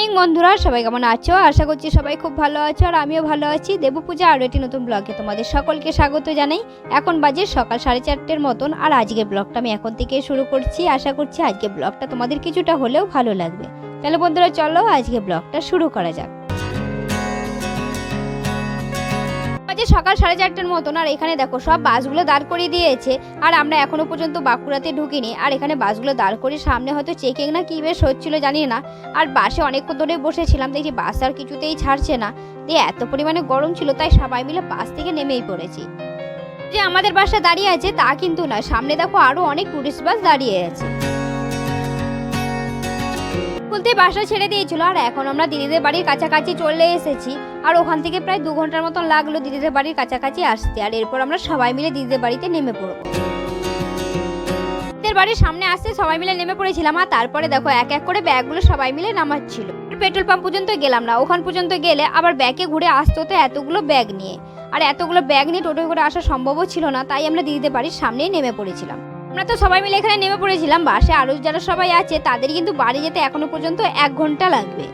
Morning বন্ধুরা। সবাই কেমন আছো? আশা করছি সবাই খুব ভালো আছো আর আমিও ভালো আছি। দেবপূজা আরও একটি নতুন ব্লগে তোমাদের সকলকে স্বাগত জানাই। এখন বাজে সকাল সাড়ে চারটের মতন আর আজকে ব্লগটা আমি এখন থেকে শুরু করছি। আশা করছি আজকে ব্লগটা তোমাদের কিছুটা হলেও ভালো লাগবে। তাহলে বন্ধুরা, চলো আজকে ব্লগটা শুরু করা যাক। বাজে সকাল সাড়ে চারটের মতন, আর এখানে দেখো সব বাসগুলো দাঁড় করিয়ে দিয়েছে, আর আমরা এখনও পর্যন্ত বাঁকুড়াতে ঢুকিনি, আর এখানে বাসগুলো দাঁড় করে সামনে হয়তো চেকিং না কী বেশ হচ্ছিল জানি না, আর বাসে অনেকক্ষণ ধরে বসেছিলাম দেখি বাস আর কিছুতেই ছাড়ছে না দিয়ে এত পরিমাণে গরম ছিল, তাই সবাই মিলে বাস থেকে নেমেই পড়েছি। যে আমাদের বাসটা দাঁড়িয়ে আছে তা কিন্তু না সামনে দেখো আরও অনেক টুরিস্ট বাস দাঁড়িয়ে আছে। বলতে বাসটা ছেড়ে দিয়েছিল। আর এখন আমরা দিদিদের বাড়ির কাছাকাছি চলে এসেছি। আর ওখান থেকে প্রায় দু ঘণ্টার মতন লাগল দিদিদের বাড়ির কাছাকাছি আসতে। আর এরপর আমরা সবাই মিলে দিদিদের বাড়িতে নেমে পড়ব। দিদিদের বাড়ির সামনে আসতে সবাই মিলে নেমে পড়েছিলাম। আর তারপরে দেখো, এক এক করে ব্যাগগুলো সবাই মিলে নামাচ্ছিল। পেট্রোল পাম্প পর্যন্ত গেলাম না। ওখান পর্যন্ত গেলে আবার ব্যাগে ঘুরে আসতে হতো এতগুলো ব্যাগ নিয়ে। আর এতগুলো ব্যাগ নিয়ে টোটো করে আসা সম্ভবও ছিল না। তাই আমরা দিদিদের বাড়ির সামনেই নেমে পড়েছিলাম। আমরা তো সবাই মিলে এখানে নেমে পড়েছিলাম, বাসে আরও যারা সবাই আছে, তাদের কিন্তু বাড়ি যেতে এখনও পর্যন্ত এক ঘণ্টা লাগবে।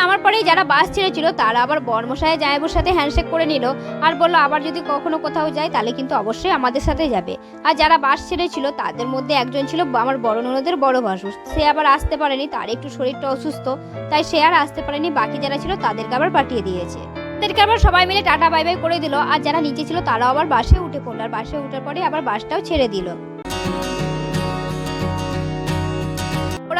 নামার পরেই যারা বাস ছেড়েছিল, তারা আবার বর্মশায় জায়বুর সাথে হ্যান্ডশেক করে নিল আর বলল, আবার যদি কখনো কোথাও যায় তাহলে কিন্তু অবশ্যই আমাদের সাথে যাবে। আর যারা বাস ছেড়েছিল, তাদের মধ্যে একজন ছিল আমার বড় ননদের বড় ভাসুর। সে আবার আসতে পারেনি, তার একটু শরীরটা অসুস্থ, তাই সে আর আসতে পারেনি। বাকি যারা ছিল, তাদেরকে আবার পাঠিয়ে দিয়েছে। তাদেরকে আবার সবাই মিলে টাটা বাই বাই করে দিল। আর যারা নিচে ছিল, তারাও আবার বাসে উঠে পড়ল। আর বাসে উঠার পরে আবার বাসটাও ছেড়ে দিল।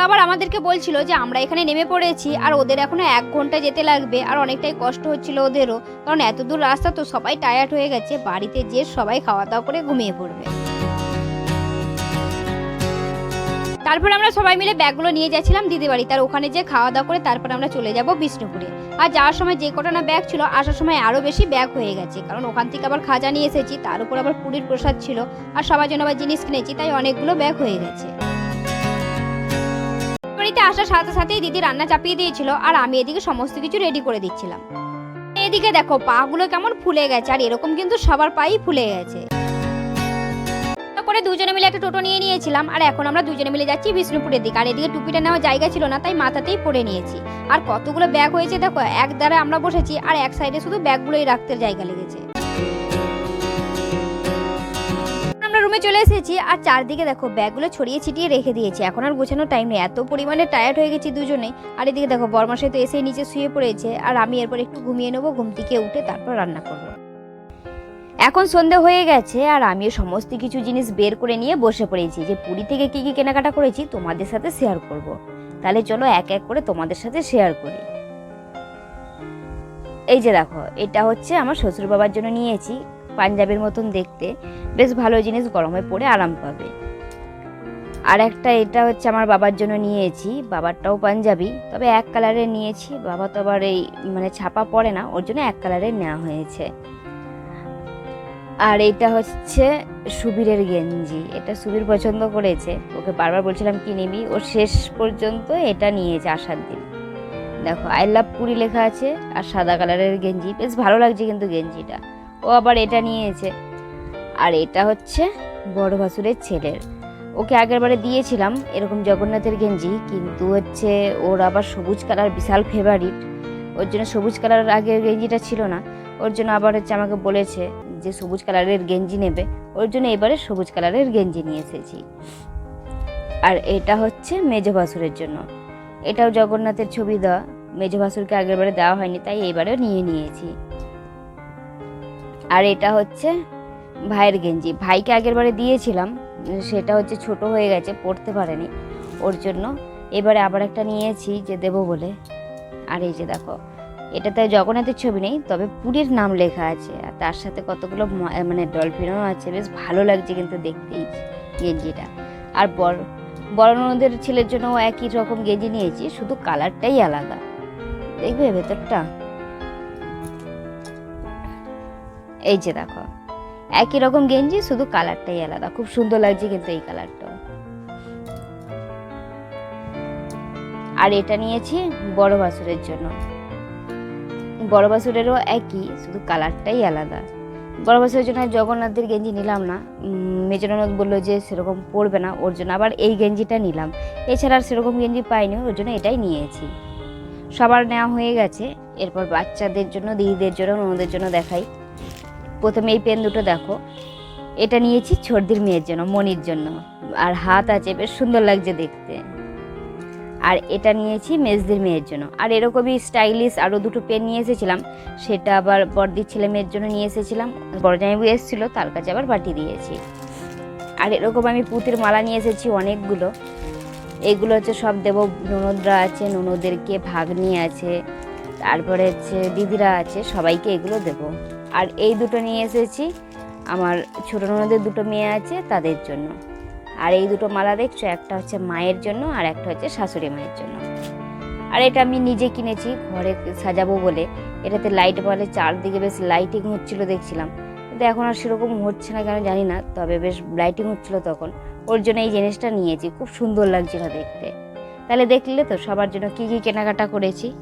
আবার আমাদেরকে বলছিল যে আমরা এখানে নেমে পড়েছি আর ওদের এখনও এক ঘণ্টা যেতে লাগবে আর অনেকটাই কষ্ট হচ্ছিল ওদেরও। কারণ এত দূর রাস্তা তো সবাই টায়ার্ড হয়ে গেছে, বাড়িতে যে সবাই খাওয়া দাওয়া করে ঘুমিয়ে পড়বে। তারপর আমরা সবাই মিলে ব্যাগগুলো নিয়ে যাচ্ছিলাম দিদি বাড়ি। তার ওখানে যে খাওয়া দাওয়া করে তারপর আমরা চলে যাব বিষ্ণুপুরে। আর যাওয়ার সময় যে কটা না ব্যাগ ছিল, আসার সময় আরও বেশি ব্যাগ হয়ে গেছে। কারণ ওখান থেকে আবার খাজা নিয়ে এসেছি, তার উপর আবার পুরীর প্রসাদ ছিল। আর সবার জন্য আবার জিনিস কিনেছি, তাই অনেকগুলো ব্যাগ হয়ে গেছে। বাড়িতে আসার সাথে সাথেই দিদি রান্না চাপিয়ে দিয়েছিল, আর আমি এদিকে সমস্ত কিছু রেডি করে দিচ্ছিলাম। এদিকে দেখো, পাগুলো কেমন ফুলে গেছে, আর এরকম কিন্তু সবার পাই ফুলে গেছে। করে দুজনে মিলে একটা টোটো নিয়ে নিয়েছিলাম। আর এখন আমরা দুজনে মিলে যাচ্ছি বিষ্ণুপুরের দিকে। আর এদিকে টুপিটা নেওয়ার জায়গা ছিল না, তাই মাথাতেই পরে নিয়েছি। আর কতগুলো ব্যাগ হয়েছে দেখো, এক দ্বারা আমরা বসেছি, আর এক সাইডে শুধু ব্যাগগুলোই রাখতে জায়গা লেগেছে। রুমে চলে এসেছি, আর চারদিকে দেখো, ব্যাগগুলো ছড়িয়ে ছিটিয়ে রেখে দিয়েছি। এখন আর গোছানোর টাইম নেই, এত পরিমাণে টায়ার্ড হয়ে গেছি দুজনে। আর এদিকে দেখো বর্মাশাই তো এসে নিচে শুয়ে পড়েছে। আর আমি এরপর একটু ঘুমিয়ে নেব, ঘুম থেকে উঠে তারপর রান্না করব। এখন সন্ধে হয়ে গেছে আর আমিও সমস্ত কিছু জিনিস বের করে নিয়ে বসে পড়েছি। যে পুরী থেকে কি কি কেনাকাটা করেছি তোমাদের সাথে শেয়ার করব। তাহলে চলো এক এক করে তোমাদের সাথে শেয়ার করি। এই যে দেখো, এটা হচ্ছে আমার শ্বশুর বাবার জন্য নিয়েছি, পাঞ্জাবের মতন দেখতে। বেশ ভালো জিনিস, গরমে পরে আরাম পাবে। আর একটা এটা হচ্ছে আমার বাবার জন্য নিয়েছি, বাবারটাও পাঞ্জাবি। তবে এক কালারের নিয়েছি, বাবা তো আবার এই মানে ছাপা পড়ে না, ওর জন্য এক কালারের নেওয়া হয়েছে। আর এটা হচ্ছে সুবীরের গেঞ্জি। এটা সুবীর পছন্দ করেছে। ওকে বারবার বলছিলাম, কি নিবি? ও শেষ পর্যন্ত এটা নিয়েছে আসার দিন। দেখো, আই লাভ পুরি লেখা আছে, আর সাদা কালারের গেঞ্জি। বেশ ভালো লাগছে কিন্তু গেঞ্জিটা। ও আবার এটা নিয়েছে। আর এটা হচ্ছে বড় ভাসুরের ছেলের। ওকে আগের বারে দিয়েছিলাম এরকম জগন্নাথের গেঞ্জি, কিন্তু হচ্ছে ওর আবার সবুজ কালার বিশাল ফেভারিট ওর জন্য সবুজ কালার আগের গেঞ্জিটা ছিল না। ওর জন্য আবার হচ্ছে আমাকে বলেছে যে সবুজ কালারের গেঞ্জি নেবে, ওর জন্য এবারে সবুজ কালারের গেঞ্জি নিয়ে এসেছি। আর এটা হচ্ছে মেজ ভাসুরের জন্য। এটাও জগন্নাথের ছবি দেওয়া। মেজ ভাসুরকে আগের বারে দেওয়া হয়নি, তাই এবারেও নিয়ে নিয়েছি। আর এটা হচ্ছে ভাইয়ের গেঞ্জি। ভাইকে আগের বারে দিয়েছিলাম, সেটা হচ্ছে ছোট হয়ে গেছে পড়তে পারেনি। ওর জন্য এবারে আবার একটা নিয়েছি যে দেবো বলে। আর এই যে দেখো এটাতে জগন্নাথের ছবি নেই, তবে পুরীর নাম লেখা আছে। আর তার সাথে কতগুলো মানে ডলফিনও আছে, বেশ ভালো লাগছে কিন্তু দেখতেই গেঞ্জিটা। আর বড় বড় ননদের ছেলের জন্য একই রকম গেঞ্জি নিয়েছি, শুধু কালারটাই আলাদা। দেখবে ভেতরটা? এই যে দেখো, একই রকম গেঞ্জি, শুধু কালারটাই আলাদা। খুব সুন্দর লাগছে কিন্তু এই কালারটাও। আর এটা নিয়েছি বড় বাসুরের জন্য। বড় বাসুরেরও একই, শুধু কালারটাই আলাদা। বড় জন্য জগন্নাথের গেঞ্জি নিলাম না। মেজরনাথ বলল যে সেরকম পরবে না, ওর জন্য আবার এই গেঞ্জিটা নিলাম। এছাড়া আর সেরকম গেঞ্জি পাইনি, ওর জন্য এটাই নিয়েছি। সবার নেওয়া হয়ে গেছে, এরপর বাচ্চাদের জন্য, দিদিদের জন্য, ননদের জন্য দেখাই। প্রথমে এই পেন দুটো দেখো। এটা নিয়েছি ছর্দির মেয়ের জন্য, মনির জন্য। আর হাত আছে, বেশ সুন্দর লাগছে দেখতে। আর এটা নিয়েছি মেজদির মেয়ের জন্য। আর এরকমই স্টাইলিশ আরও দুটো পেন নিয়ে এসেছিলাম, সেটা আবার বড়দির ছেলে মেয়ের জন্য নিয়ে এসেছিলাম। বড় জামাইবু এসেছিল, তার কাছে আবার পাঠিয়ে দিয়েছি। আর এরকম আমি পুঁতির মালা নিয়ে এসেছি অনেকগুলো। এগুলো হচ্ছে সব দেব, ননদরা আছে, ননদেরকে ভাগ্নি আছে, তারপরে হচ্ছে দিদিরা আছে, সবাইকে এগুলো দেব। আর এই দুটো নিয়ে এসেছি, আমার ছোটো ননদের দুটো মেয়ে আছে, তাদের জন্য। আর এই দুটো মালা দেখছ? একটা হচ্ছে মায়ের জন্য আর একটা হচ্ছে শাশুড়ি মায়ের জন্য। আর এটা আমি নিজে কিনেছি, ঘরে সাজাবো বলে। এটাতে লাইট বলে, চারদিকে বেশ লাইটিং হচ্ছিল দেখছিলাম। কিন্তু এখন আর সেরকম হচ্ছে না কেন জানি না, তবে বেশ লাইটিং হচ্ছিল তখন। ওর জন্য এই জিনিসটা নিয়েছি, খুব সুন্দর লাগছিল দেখতে। তাহলে দেখলে তো সবার জন্য কী কী কেনাকাটা করেছি?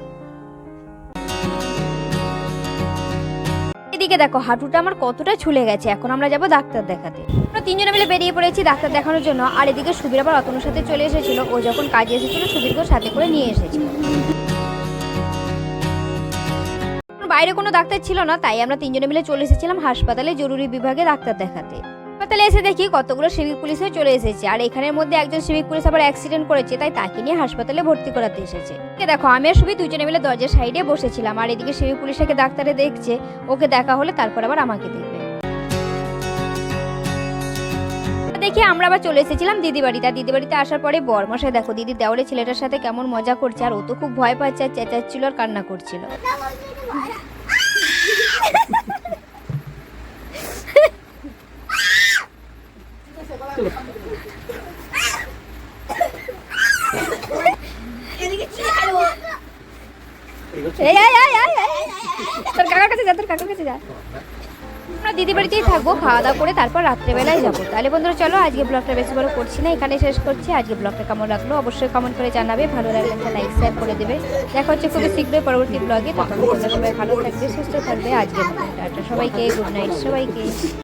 এদিকে দেখো, হাঁটুটা আমার কতটা ছুলে গেছে। এখন আমরা যাব ডাক্তার দেখাতে। আমরা তিনজনে মিলে বেরিয়ে পড়েছি ডাক্তার দেখানোর জন্য। আর এদিকে সুবীর আবার অতনুর সাথে চলে এসেছিল। ও যখন কাজে এসেছিল সুবীরকেও সাথে করে নিয়ে এসেছিল বাইরে কোনো ডাক্তার ছিল না, তাই আমরা তিনজনে মিলে চলে এসেছিলাম হাসপাতালে জরুরি বিভাগে ডাক্তার দেখাতে। হাসপাতালে এসে দেখি কতগুলো সিভিক পুলিশও চলে এসেছে। আর এখানের মধ্যে একজন সিভিক পুলিশ আবার অ্যাক্সিডেন্ট করেছে তাই তাকে নিয়ে হাসপাতালে ভর্তি করাতে এসেছে। দেখো আমি আর সুবি দুজনে মিলে দরজার সাইডে বসেছিলাম আর এদিকে সিভিক পুলিশটাকে ডাক্তারে দেখছে ওকে দেখা হলে তারপর আবার আমাকে দেখবে। দেখি আমরা আবার চলে এসেছিলাম দিদি বাড়িতে দিদি বাড়িতে আসার পরে বরমশাই দেখো দিদি দেওয়ারে ছেলেটার সাথে কেমন মজা করছে আর ও তো খুব ভয় পাচ্ছে আর চেঁচাচ্ছিল আর কান্না করছিল। তোর কাকার কাছে যা, তোর কাছে যা। দিদি বাড়িতেই থাকব, খাওয়া দাওয়া করে তারপর রাত্রেবেলায় যাব। তাহলে বন্ধুরা, চলো, আজকে ব্লগটা বেশি বড় করছি না এখানে শেষ করছি। আজকে ব্লগটা কেমন লাগল অবশ্যই কমেন্ট করে জানাবে। ভালো লাগলে একটা লাইক শেয়ার করে দেবে। দেখা হচ্ছে খুবই শীঘ্রই পরবর্তী ব্লগে তখন সবাই ভালো থাকবে, সুস্থ থাকবে। আজকে সবাইকে গুড নাইট সবাইকে।